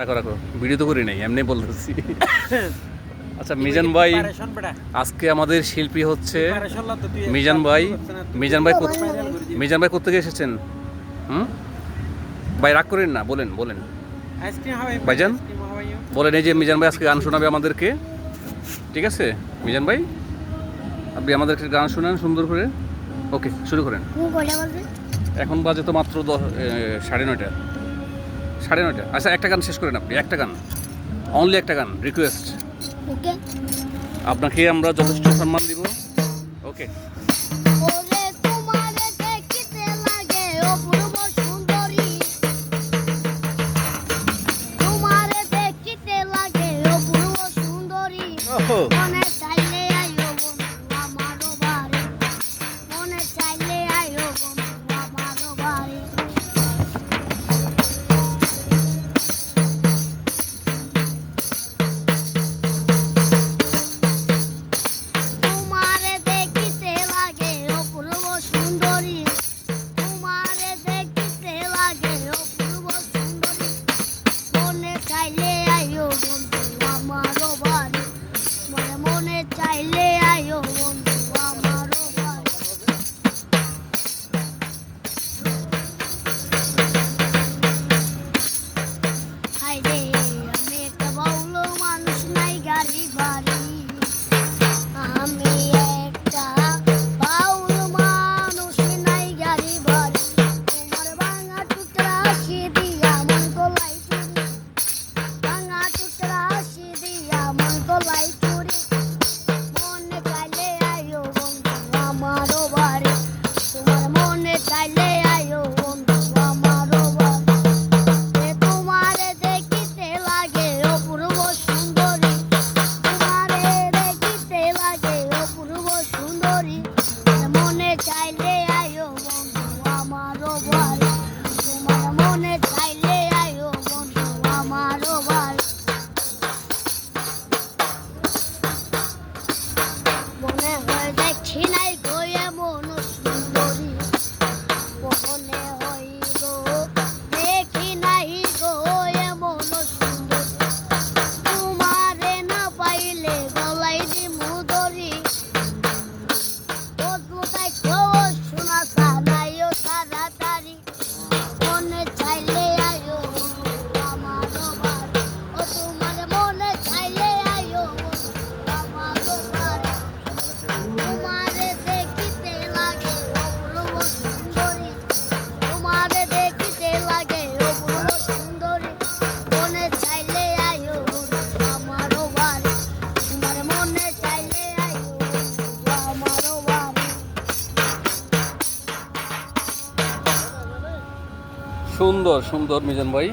রাখো রাখো। ভিডিও তো করি নাই এমনি বলতেছি। আচ্ছা মিজান ভাই আজকে আমাদের শিল্পী হচ্ছে মিজান ভাই। মিজান ভাই মিজান ভাই কোথেকে এসেছেন? হুম? ভাই রাগ করেন না বলেন বলেন। ভাইজান বলেন এই যে মিজান ভাই আজকে গান শোনাবে আমাদেরকে। ঠিক আছে? মিজান ভাই আপনি আমাদেরকে গান শোনান সুন্দর করে। ওকে শুরু করেন। এখন বাজে তো মাত্র দশ সাড়ে নয়টা। সাড়ে নয়টা। আচ্ছা একটা গান শেষ করেন আপনি একটা গান। অনলি একটা গান রিকোয়েস্ট ওকে। আপনাকে আমরা যথেষ্ট সম্মান দিব। ওকে। Oh. সুন্দর সুন্দর মিজান ভাই।